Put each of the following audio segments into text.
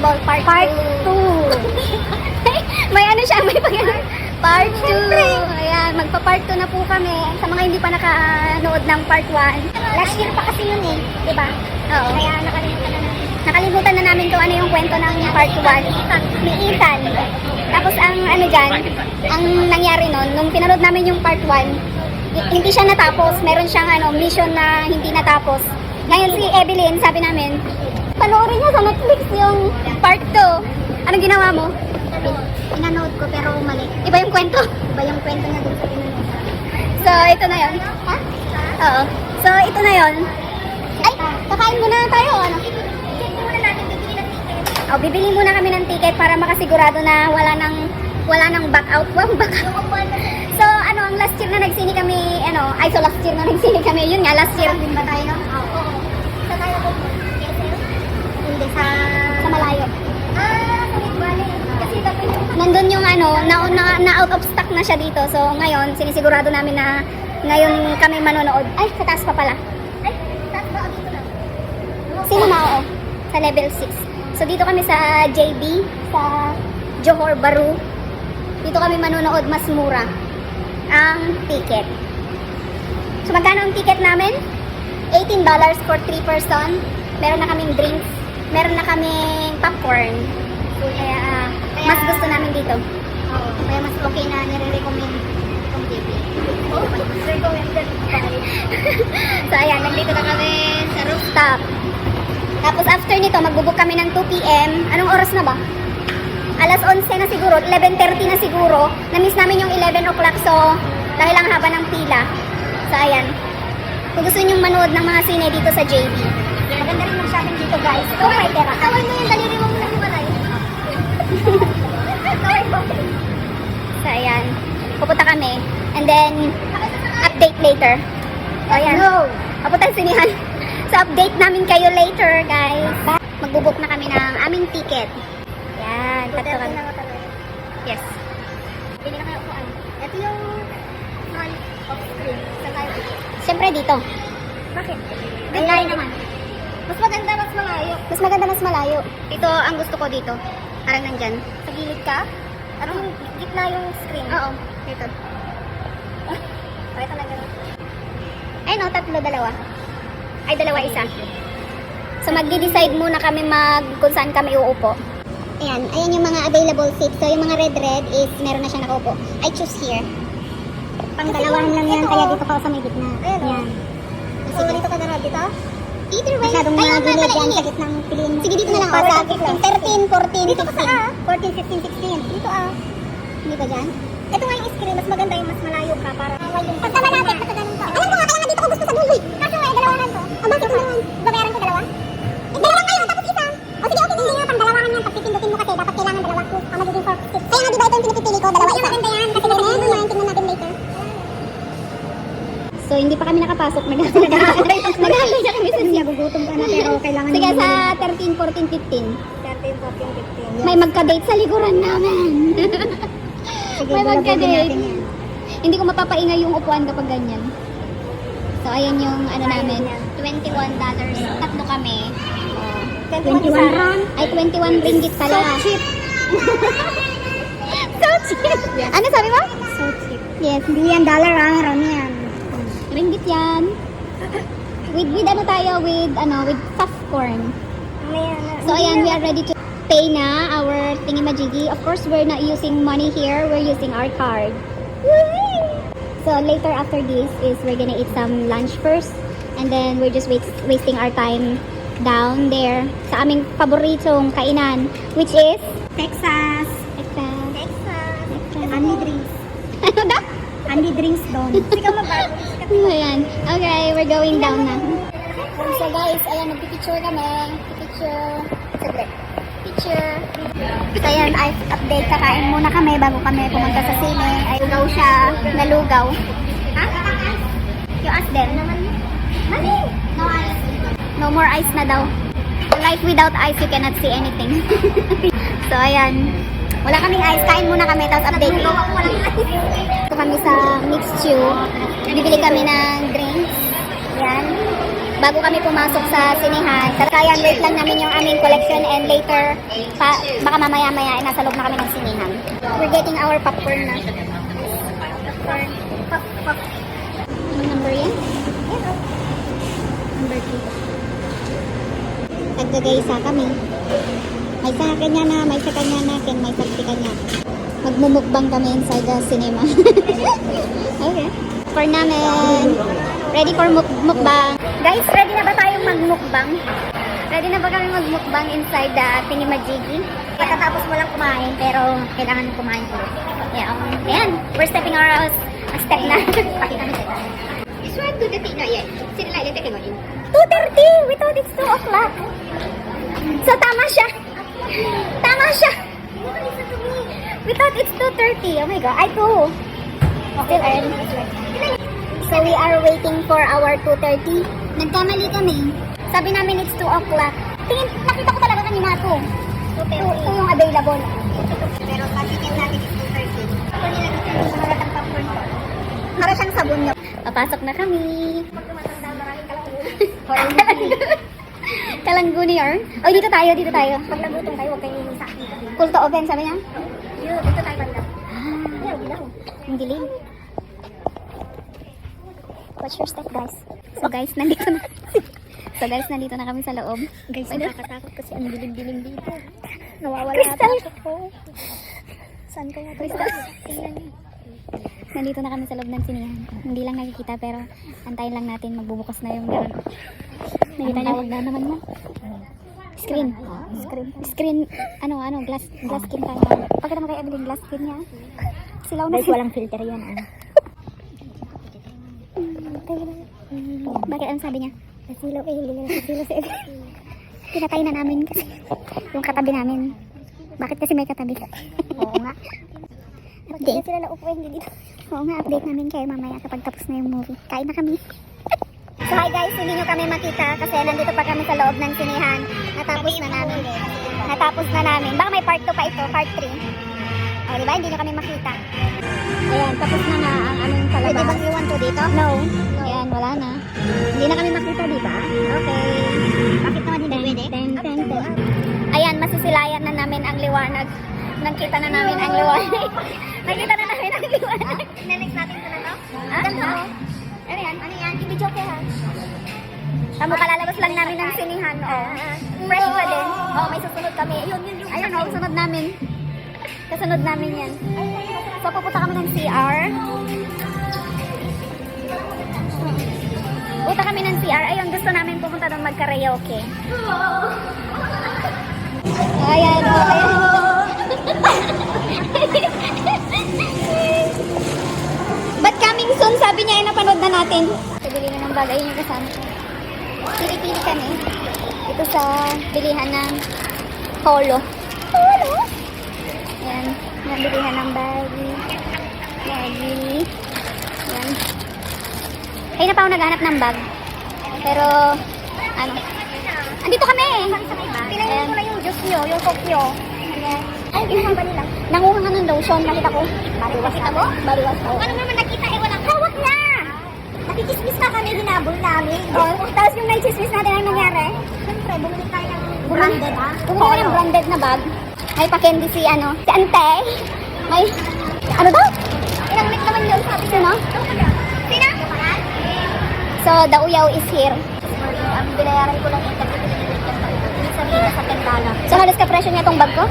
Basketball Part 2. Part 2. may ano siya, may pag Part 2. Ayan, magpa-part 2 na po kami. Sa mga hindi pa nakanood ng Part 1. Last year pa kasi yun eh. Diba? Oo. Kaya nakalimutan na namin. Nakalimutan na namin kung ano yung kwento ng Part 1. Ni Ethan. Tapos ang ano dyan, ang nangyari nun, nung pinanood namin yung Part 1, hi- hindi siya natapos. Meron siyang ano, mission na hindi natapos. Ngayon si Evelyn, sabi namin, panoorin niya sa Netflix yung Part 2. Anong ginawa mo? Pinanood ko pero mali. Iba yung kwento? Iba yung kwento niya dun sa pinanood. So, ito na yon. Ha? Oo. So, ito na yon. Ay, kakain muna tayo, ano? Check muna natin bibili ng ticket. O, bibili muna kami ng ticket para makasigurado na wala nang wala nang back out. Wow, back out. Yung So, ano, ang last year na nagsini kami, ano, ay, so last year na nagsini kami, yun nga, last year. Din ba tayo? Oo. Sa tayo po? KSL? Hindi sa... Sa malayo. Ah, sa Valley. Kasi yung... Nandun yung ano, na, na, na out of stock na siya dito. So, ngayon, sinisigurado namin na ngayon kami manonood. Ay, sa taas pa pala. Ay, taas ba? Dito lang. Cinema, oo. Sa level 6. So, dito kami sa JB, sa Johor Bahru. Dito kami manonood, mas mura ang ticket. So, magkano ang ticket namin? $18 for 3 person. Meron na kaming drinks. Meron na kaming popcorn. Kaya, ah, mas gusto namin dito. Oo. Kaya mas okay na nire-recommend itong TV. Oh, recommended. So, ayan, nandito na kami sa rooftop. Tapos after nito, magbubuk kami ng 2 p.m. Anong oras na ba? Alas 11 na siguro, 11.30 na siguro. Na-miss namin yung 11 o'clock, so dahil ang haba ng pila. So, ayan. Kung gusto nyo manood ng mga sine dito sa JB. Maganda rin yung shopping dito, guys. Kung may pera. Tawag mo yung daliri mo muna hiwalay. So, ayan. Pupunta kami. And then, update later. O, ayan. No. Papuntang sinihan. So, update namin kayo later, guys. Magbubuk na kami ng aming ticket. Yan, tatlo kami. Yes. Pili na kayo upuan. Ito yung of screen. Tayo. Siyempre dito. Bakit? Ay, naman. Mas maganda, mas malayo. Mas maganda, mas malayo. Ito ang gusto ko dito. Parang nandyan. Sa gilid ka? Ano yung gitna yung screen? Oo. Dito. Kaya talaga. Ay no, tatlo, dalawa. Ay, dalawa, isa. So, magdi-decide muna kami mag kung saan kami uupo. Ayan, ayan yung mga available seats. So, yung mga red-red is meron na siya nakaupo. I choose here. Pang dalawahan lang yan, kaya oh. dito pa ako sa may gitna. Ayan, oh. Yan. So, dito ka na dito? Either way. Masyadong Ay, mga oo nga pala, yan init. sa gitnang piliin mo. Sige, dito na lang Para ako. Sa sa gitna. 13, 14, Dito ka sa 15. ah, 14, 15, 16. Dito ah. Hindi ba dyan? Ito nga yung screen, mas maganda yung mas malayo ka para Pagka malapit, pagka ganun ka. Alam ko nga, kaya nga dito ko gusto sa dulo eh. Kaso nga, dalawahan to. Ah, bakit dalawa? Babayaran ko dalawa? Eh, dalawa kayo, tapos isa. O sige, okay, hindi nga, pang dalawahan yan. Pag pipindutin mo kasi, dapat kailangan dalawa. Ang magiging 4 6. Kaya nga, di ba ito yung pinipili ko? Dalawa, isa. Hindi pa kami nakapasok. Nag-aantay na kami sa siya. Gugutom ka na, pero kailangan Sige, sa 13, 14, 15. 13, 14, 15. May magka-date sa likuran namin. Sige, may magka-date. Hindi ko mapapaingay yung upuan kapag ganyan. So, ayan yung ano namin. yan. $21. Tatlo kami. 21 ron. Ay, 21 ringgit pala. So cheap. so cheap. Ano sabi mo? So cheap. Yes. Hindi yan dollar ah, ron yan. Ringgit yan. With, with ano tayo? With, ano, with popcorn. So, ayan, we are ready to pay na our thingy-majiggy. Of course, we're not using money here. We're using our card. So, later after this is we're gonna eat some lunch first. And then, we're just wait- wasting our time down there sa aming paboritong kainan. Which is... Texas. Texas. Andy drinks. Ano daw? Andy drinks doon. Ikaw mabago. Ayan. Okay, we're going down na. So guys, ayan, magpipicture kami. Picture. Saglit. Picture. So ayan, ay update. Kakain muna kami bago kami pumunta sa sine. Ay, lugaw siya. Nalugaw. Ha? You ask them. Mali! No ice. No more ice na daw. Life without ice, you cannot see anything. so ayan. Wala kaming ice. Kain muna kami, tapos update. Ito kami sa mixed chew. Bibili kami ng drinks. Yan. bago kami pumasok sa sinehan. Kaya wait lang namin yung aming collection and later, pa, baka mamaya-maya ay nasa loob na kami ng sinehan. We're getting our popcorn na. Popcorn. Pop, pop. Anong number yan? Number 2. Naggagaysa kami. May sa kanya na, may sa kanya natin, may sa kanya. Magmumukbang kami inside the cinema. okay. For namin. Ready for muk mukbang. Guys, ready na ba tayong magmukbang? Ready na ba kami magmukbang inside the Tinimajigi? Pagkatapos mo lang kumain, pero kailangan mo kumain ulit. Yeah, um, ayan. We're stepping our a step na. Pakita mo sila. Two thirty not yet. Like the second one. 2.30! We thought it's 2 o'clock. So, tama siya. Tama siya. We thought it's 2.30. Oh my God. Ay, 2. Still early. So, we are waiting for our 2.30. Nagkamali kami. Sabi namin it's 2 o'clock. Tingin, nakita ko talaga kanina 2. 2, 2 yung available. Pero sa ticket natin is two thirty. Ako nila dito yung maratang popcorn ko. Para siyang sabon niyo. Papasok na kami. Kalangguni or? Oh, dito tayo, dito tayo. Pag nagutom kayo, huwag kayong sa akin. Cool to open, sabi niya. Yun, dito tayo banda. Ah, ang dilim. Watch your step, guys. So, guys, nandito na. so, guys, nandito na kami sa loob. Guys, Ano? nakakatakot kasi ang dilim-dilim dito. Nawawala Crystal! ako. Saan kaya ito? Crystal. Nandito na kami sa loob ng sinihan. Hindi lang nakikita, pero antayin lang natin magbubukas na yung meron. Nakita niyo? na naman mo. Screen. Screen. Screen. Ano, ano, glass, glass skin tayo. Pagkita mo kay Evelyn, glass skin niya. Silaw na siya. walang filter yan. ah. Bakit ang sabi niya? Nasilaw eh, hindi na nasilaw si Evelyn. Pinatay na namin kasi yung katabi namin. Bakit kasi may katabi? Oo nga. Bakit Update. sila naupo hindi dito? Oo nga, update namin kayo mamaya kapag tapos na yung movie. Kain na kami. so hi guys, hindi nyo kami makita kasi nandito pa kami sa loob ng sinihan. Natapos na namin. Natapos na namin. Baka may part 2 pa ito, part 3. O, di ba? Hindi nyo kami makita. Ayan, tapos na nga ang Pwede palabas. bang iwan to dito? No. Ayan, wala na. Hindi na kami makita, di ba? Okay. Bakit naman hindi pwede? Ten, ten, ten. Ayan, masisilayan na namin ang liwanag. Nakita na namin ang liwanag. Nakita na namin ang liwanag. Next natin ito na to? Ah, oo. Ano yan? Ano yan? Ibidyo ko ha. Tamo kalalabas lang namin ng sinihan. Oh. Fresh pa din. Oh, may susunod kami. Yun, yun, yun. Ayun, oh, susunod namin. Kasunod namin yan. So, pupunta kami ng CR. Punta kami ng CR. Ayun, gusto namin pumunta doon magka-karaoke. Ayan, oh, ayan. Ba't coming soon? Sabi niya ay napanood na natin. Pabili na ng bagay yung kasama. Pili-pili kami. Ito sa bilihan ng polo. Polo? Yan. Yan, bilihan ng bagay. Bagay. Yan. Ay na pa ako naghanap ng bag. Pero, ano, andito kami. Pinayin ko na yung juice nyo, yung coke nyo. Ay, ginawa ba nila? Nanguha nga ng lotion, nakita ko. Baliwas Nakita mo? Baliwas ako. Ano naman nakita eh, walang hawak na! Nakikismis na kami, hinabol namin. Oh, tapos yung nagsismis natin ang nangyari. Siyempre, bumili tayo ng branded ah. Bumili ng branded na bag. May pa-candy si ano, si Ante. May, ano daw? Ilang minute naman yun, sabi Sino? Sina? So, the uyaw is here. Ang binayaran ko lang yung sa. So, halos ka presyo niya tong bag ko?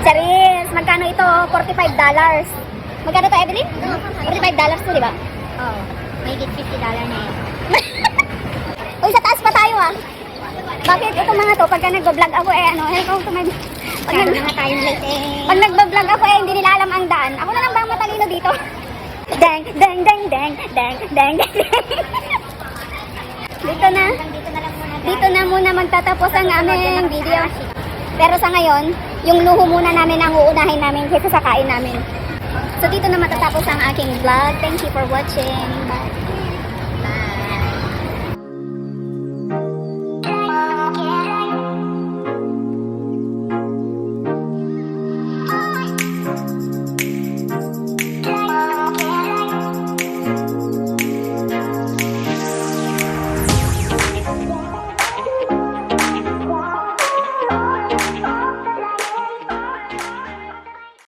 Charis, magkano ito? $45. Magkano to, Evelyn? $45 to, di ba? Oo. May git 50 dollar na yun. Uy, sa taas pa tayo ah. Bakit itong mga to, pagka nagbablog ako eh, ano, eh, kung tumay... Pag, nag, na tayo late eh. pag nagbablog ako eh, hindi nila alam ang daan. Ako na lang ba ang matalino dito? Dang, dang, dang, dang, dang, dang, dang. Dito na. Dito na muna. Magtatapos ang aming video. Pero sa ngayon, yung luho muna namin ang uunahin namin kaysa sa kain namin. So dito na matatapos ang aking vlog. Thank you for watching.